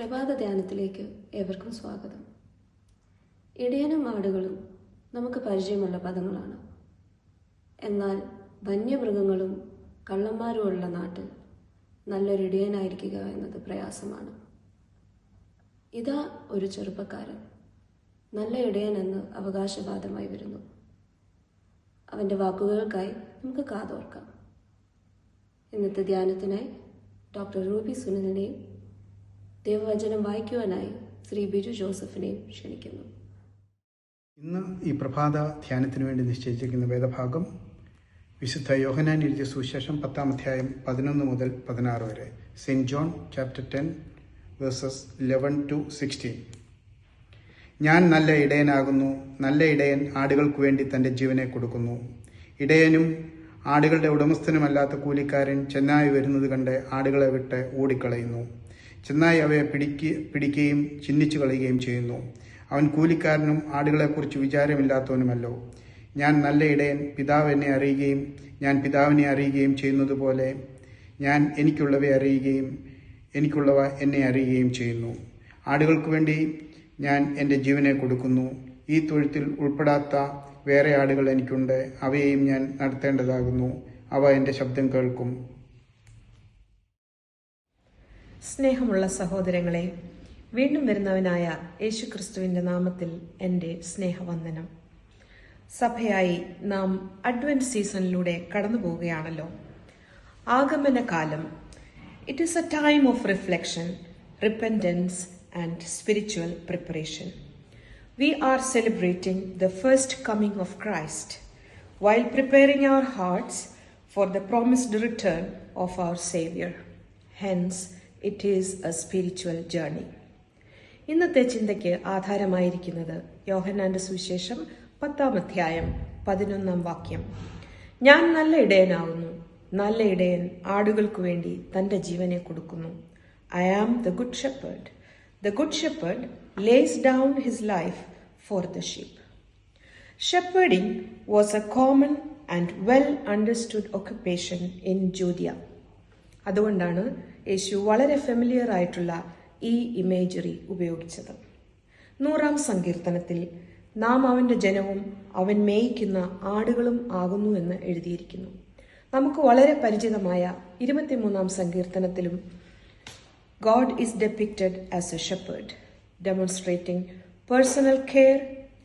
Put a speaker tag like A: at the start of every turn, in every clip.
A: പ്രഭാത ധ്യാനത്തിലേക്ക് ഏവർക്കും സ്വാഗതം. ഇടയനും ആടുകളും നമുക്ക് പരിചയമുള്ള പദങ്ങളാണ്. എന്നാൽ വന്യമൃഗങ്ങളും കള്ളന്മാരുമുള്ള നാട്ടിൽ നല്ലൊരു ഇടയനായിരിക്കുക എന്നത് പ്രയാസമാണ്. ഇതാ ഒരു ചെറുപ്പക്കാരൻ. നല്ല ഇടയൻ എന്ന് അവകാശവാദമായി വരുന്നു. അവന്റെ വാക്കുകൾക്കായി നമുക്ക് കാതോർക്കാം. ഇന്നത്തെ ധ്യാനത്തിനായി ഡോക്ടർ റൂബി സുനിലിനെയും ദൈവവചനം വായിക്കുവാനായി ശ്രീ ബിജു ജോസഫിനെയും ക്ഷണിക്കുന്നു.
B: ഇന്ന് ഈ പ്രഭാത ധ്യാനത്തിന് വേണ്ടി നിശ്ചയിച്ചിരിക്കുന്ന വേദഭാഗം വിശുദ്ധ യോഹനാൻ എഴുതിയ സുവിശേഷം പത്താം അധ്യായം പതിനൊന്ന് മുതൽ പതിനാറ് വരെ. Saint John chapter ten verses eleven to sixteen. ഞാൻ നല്ല ഇടയനാകുന്നു നല്ല ഇടയൻ ആടുകൾക്ക് വേണ്ടി തന്റെ ജീവനെ കൊടുക്കുന്നു. ഇടയനും ആടുകളുടെ ഉടമസ്ഥനുമല്ലാത്ത കൂലിക്കാരൻ ചെന്നായി വരുന്നത് കണ്ട് ആടുകളെ വിട്ട് ഓടിക്കളയുന്നു. ചെന്നായി അവയെ പിടിക്ക് പിടിക്കുകയും ചിഹ്നിച്ചു കളയുകയും ചെയ്യുന്നു. അവൻ കൂലിക്കാരനും ആടുകളെക്കുറിച്ച് വിചാരമില്ലാത്തവനുമല്ലോ. ഞാൻ നല്ല ഇടയൻ പിതാവ് എന്നെ അറിയുകയും ഞാൻ പിതാവിനെ അറിയുകയും ചെയ്യുന്നതുപോലെ ഞാൻ എനിക്കുള്ളവയെ അറിയുകയും എനിക്കുള്ളവ എന്നെ അറിയുകയും ചെയ്യുന്നു. ആടുകൾക്ക് വേണ്ടി ഞാൻ എന്റെ ജീവനെ കൊടുക്കുന്നു. ഈ തൊഴുത്തിൽ ഉൾപ്പെടാത്ത വേറെ ആടുകൾ എനിക്കുണ്ട്. അവയെയും ഞാൻ നടത്തേണ്ടതാകുന്നു. അവ എന്റെ ശബ്ദം കേൾക്കും.
C: സ്നേഹമുള്ള സഹോദരങ്ങളെ വീണ്ടും വരുന്നവനായ യേശുക്രിസ്തുവിന്റെ നാമത്തിൽ എന്റെ സ്നേഹവന്ദനം. സഭയായി നാം അഡ്വന്റ് സീസണിലൂടെ കടന്നു പോവുകയാണല്ലോ ആഗമന കാലം it is a time of reflection repentance and spiritual preparation we are celebrating the first coming of Christ while preparing our hearts for the promised return of our saviour Hence, it is a spiritual journey. ഇന്നത്തെ ചിന്തയ്ക്ക് ആധാരമായിരിക്കുന്നത് യോഹന്നാന്റെ സുവിശേഷം പത്താം അധ്യായം പതിനൊന്നാം വാക്യം. ഞാൻ നല്ല ഇടയനാകുന്നു നല്ല ഇടയൻ ആടുകൾക്ക് വേണ്ടി തന്റെ ജീവനെ കൊടുക്കുന്നു. I am the good shepherd the good shepherd lays down his life for the sheep Shepherding was a common and well understood occupation in Judea. അതുകൊണ്ടാണ് യേശു വളരെ ഫെമിലിയർ ആയിട്ടുള്ള ഈ ഇമേജറി ഉപയോഗിച്ചത്. നൂറാം സങ്കീർത്തനത്തിൽ നാം അവന്റെ ജനവും അവൻ മേയിക്കുന്ന ആടുകളും ആകുന്നു എന്ന് എഴുതിയിരിക്കുന്നു. നമുക്ക് വളരെ പരിചിതമായ ഇരുപത്തിമൂന്നാം സങ്കീർത്തനത്തിലും God is depicted as a shepherd demonstrating personal care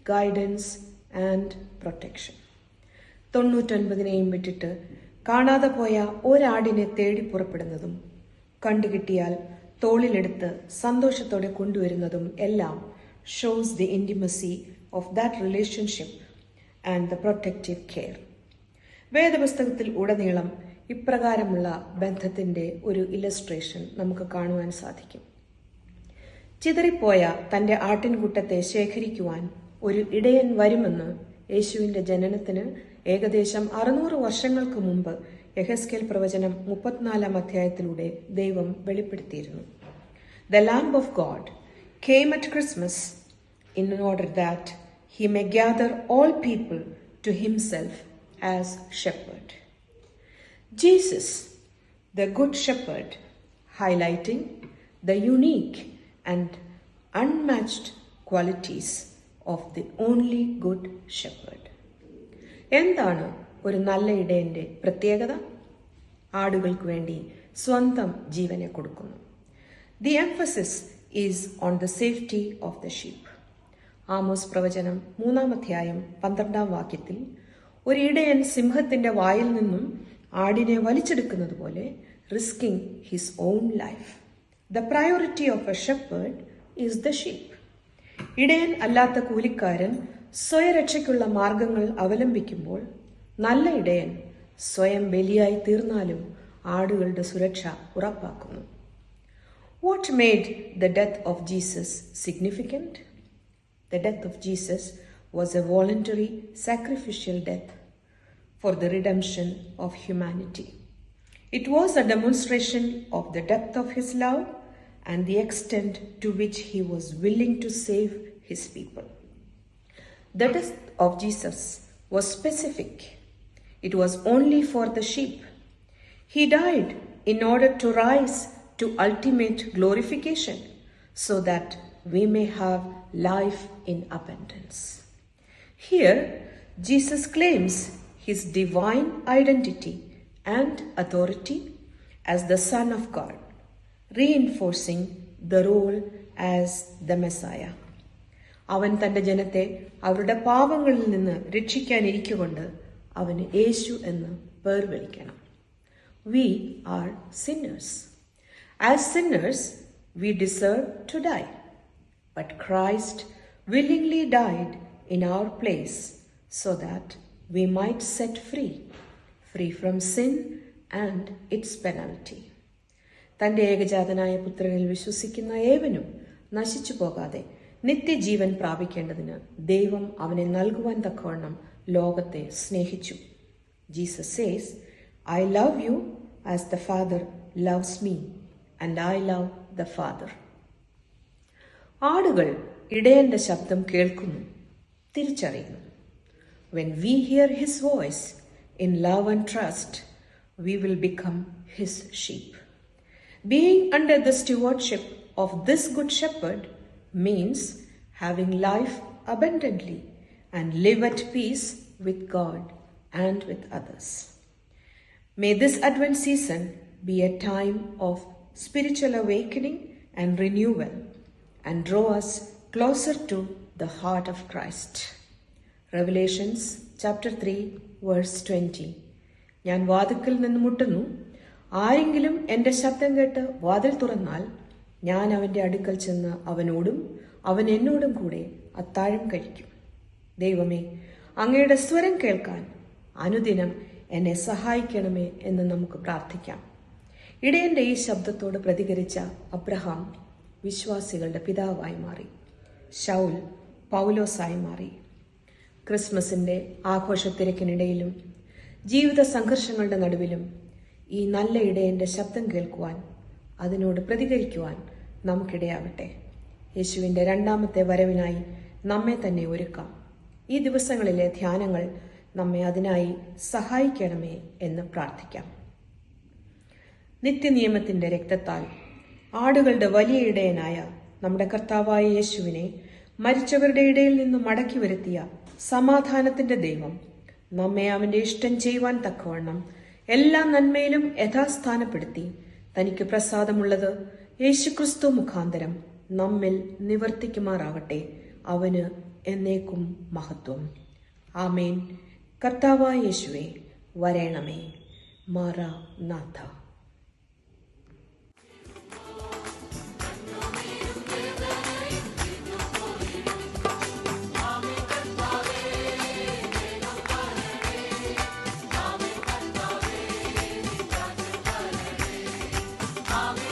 C: guidance and protection തൊണ്ണൂറ്റൊൻപതിനെയും വിട്ടിട്ട് കാണാതെ പോയ ഒരാടിനെ തേടി പുറപ്പെടുന്നതും കണ്ടുകിട്ടിയാൽ തോളിലെടുത്ത് സന്തോഷത്തോടെ കൊണ്ടുവരുന്നതും എല്ലാം shows the intimacy of that relationship and the protective care വേദപുസ്തകത്തിൽ ഉടനീളം ഇപ്രകാരമുള്ള ബന്ധത്തിന്റെ ഒരു ഇലസ്ട്രേഷൻ നമുക്ക് കാണുവാൻ സാധിക്കും. ചിതറിപ്പോയ തന്റെ ആട്ടിൻകൂട്ടത്തെ ശേഖരിക്കുവാൻ ഒരു ഇടയൻ വരുമെന്ന് യേശുവിന്റെ ജനനത്തിന് ഏകദേശം അറുന്നൂറ് വർഷങ്ങൾക്ക് മുമ്പ് യഹസ്കേൽ പ്രവചനം മുപ്പത്തിനാലാം അധ്യായത്തിലൂടെ ദൈവം വെളിപ്പെടുത്തിയിരുന്നു. The lamb of God came at Christmas in order that he may gather all people to himself as shepherd Jesus the good shepherd highlighting the unique and unmatched qualities of the only good shepherd എന്താണ് ഒരു നല്ല ഇടയന്റെ പ്രത്യേകത? ആടുകൾക്ക് വേണ്ടി സ്വന്തം ജീവനെ കൊടുക്കുന്നു. The emphasis is on the safety of the sheep Amos പ്രവചനം മൂന്നാം അധ്യായം പന്ത്രണ്ടാം വാക്യത്തിൽ ഒരു ഇടയൻ സിംഹത്തിന്റെ വായിൽ നിന്നും ആടിനെ വലിച്ചെടുക്കുന്നത് പോലെ risking his own life the priority of a shepherd is the sheep ഇടയൻ അല്ലാത്ത കൂലിക്കാരൻ സ്വയരക്ഷയ്ക്കുള്ള മാർഗങ്ങൾ അവലംബിക്കുമ്പോൾ നല്ല ഇടയൻ സ്വയം ബലിയായി തീർന്നാലും ആടുകളുടെ സുരക്ഷ ഉറപ്പാക്കുന്നു what made the death of Jesus significant the death of Jesus was a voluntary sacrificial death for the redemption of humanity It was a demonstration of the depth of his love and the extent to which he was willing to save his people. The death of Jesus was specific. It was only for the sheep. He died in order to rise to ultimate glorification so that we may have life in abundance. Here, Jesus claims his divine identity and authority as the Son of God, reinforcing the role as the Messiah. അവൻ തന്റെ ജനത്തെ അവരുടെ പാപങ്ങളിൽ നിന്ന് രക്ഷിക്കാനിരിക്കുകൊണ്ട് അവന് യേശു എന്ന് പേർ വിളിക്കണം. We are sinners as sinners we deserve to die but Christ willingly died in our place so that we might set free free from sin and its penalty തന്റെ ഏകജാതനായ പുത്രനിൽ വിശ്വസിക്കുന്ന ഏവനും നശിച്ചു പോകാതെ നിത്യജീവൻ പ്രാപിക്കേണ്ടതിന് ദൈവം അവനെ നൽകുവാൻ തക്കവണ്ണം ലോകത്തെ സ്നേഹിച്ചു. Jesus says I love you as the Father loves me and I love the Father ആടുകൾ ഇടയന്റെ ശബ്ദം കേൾക്കുന്നു തിരിച്ചറിയുന്നു. When we hear his voice in love and trust we will become his sheep being under the stewardship of this good shepherd means having life abundantly and live at peace with God and with others. May this Advent season be a time of spiritual awakening and renewal and draw us closer to the heart of Christ. Revelations chapter 3 verse 20. ഞാൻ വാതിക്കൽ നിന്ന് മുട്ടുന്നു ആരെങ്കിലും എന്റെ ശബ്ദം കേട്ട് വാതിൽ തുറന്നാൽ ഞാൻ അവന്റെ അടുക്കൽ ചെന്ന് അവനോടും അവൻ എന്നോടും കൂടെ അത്താഴം കഴിക്കും. ദൈവമേ അങ്ങയുടെ സ്വരം കേൾക്കാൻ അനുദിനം എന്നെ സഹായിക്കണമേ എന്ന് നമുക്ക് പ്രാർത്ഥിക്കാം. ഇടയന്റെ ഈ ശബ്ദത്തോട് പ്രതികരിച്ച അബ്രഹാം വിശ്വാസികളുടെ പിതാവായി മാറി. ഷൗൽ പൗലോസായി മാറി. ക്രിസ്മസിന്റെ ആഘോഷത്തിരക്കിനിടയിലും ജീവിത സംഘർഷങ്ങളുടെ നടുവിലും ഈ നല്ല ഇടയന്റെ ശബ്ദം കേൾക്കുവാൻ അതിനോട് പ്രതികരിക്കുവാൻ നമുക്കിടയാവട്ടെ. യേശുവിന്റെ രണ്ടാമത്തെ വരവിനായി നമ്മെ തന്നെ ഒരുക്കാം. ഈ ദിവസങ്ങളിലെ ധ്യാനങ്ങൾ നമ്മെ അതിനായി സഹായിക്കണമേ എന്ന് പ്രാർത്ഥിക്കാം. നിത്യനിയമത്തിന്റെ രക്തത്താൽ ആടുകളുടെ വലിയ ഇടയനായ നമ്മുടെ കർത്താവായ യേശുവിനെ മരിച്ചവരുടെ ഇടയിൽ നിന്ന് മടക്കി വരുത്തിയ സമാധാനത്തിന്റെ ദൈവം നമ്മെ അവന്റെ ഇഷ്ടം ചെയ്യുവാൻ തക്കവണ്ണം എല്ലാ നന്മയിലും യഥാസ്ഥാനപ്പെടുത്തി തനിക്ക് പ്രസാദമുള്ളത് യേശുക്രിസ്തു മുഖാന്തരം നമ്മിൽ നിവർത്തിക്കുമാറാകട്ടെ അവന് എന്നേക്കും മഹത്വം. ആമേൻ. കർത്താവ യേശുവെ വരേണമേ. മാറാ നാഥ Amen.